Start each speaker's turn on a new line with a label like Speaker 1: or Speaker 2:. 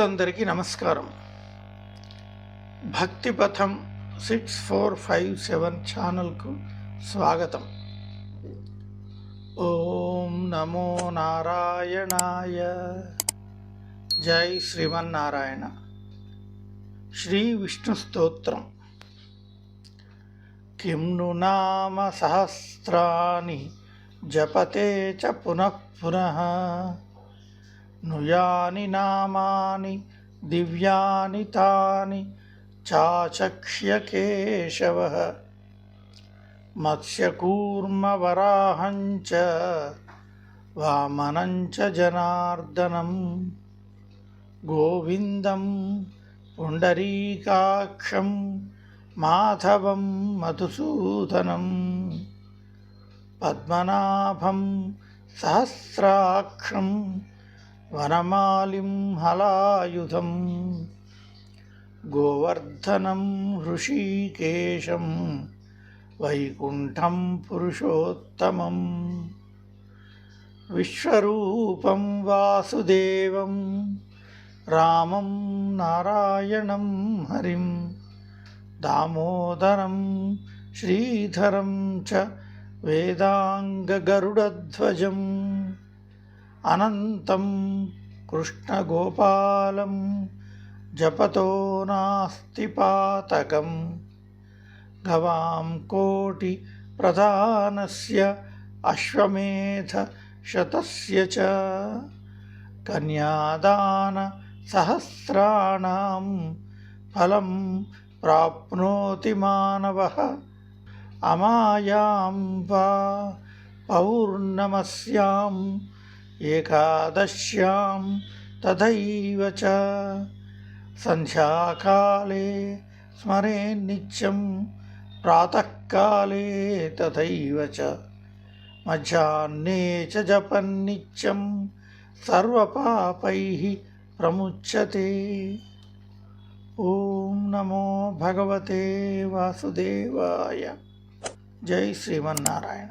Speaker 1: మిత్రులందరికీ నమస్కారం. Bhaktipatham six four five seven ఛానల్కు స్వాగతం. ఓం నమో నారాయణాయ. జై శ్రీమన్నారాయణ. శ్రీ విష్ణు స్తోత్రం. కిం ను నామ సహస్రాని జపతే చ పునః పునః. నుయాని నామాని దివ్యాని తాని చాచక్ష్య కేశవ మత్స్యకూర్మవరాహంచ వామనంచ జనార్దనం గోవిందం పుండరీకాక్షం మాధవం మధుసూదనం పద్మనాభం సహస్రాక్షం వనమాలిం హలాయుధం గోవర్ధనం హృషీకేశం వైకుంఠం పురుషోత్తమం విశ్వరూపం వాసుదేవం రామం నారాయణం హరిం దామోదరం శ్రీధరం చ వేదాంగగరుడధ్వజం అనంతం కృష్ణగోపాలం జపతో నాస్తి పాతకం. గవాం కోటి ప్రధానస్య అశ్వమేధ శతస్య చ. కన్యాదాన సహస్రాణం ఫలం ప్రాప్నోతి మానవ. అమాయాం వా పౌర్ణమస్యాం ఏకాదశ్యాం తథైవ చ సంధ్యాకాలే స్మరే నిత్యం ప్రాతకాలే తథైవ చ మధ్యాహ్నే చ జపన్నిత్యం సర్వపాపైః ప్రముచ్యతే ఓం నమో భగవతే వాసుదేవాయ జై శ్రీమన్నారాయణ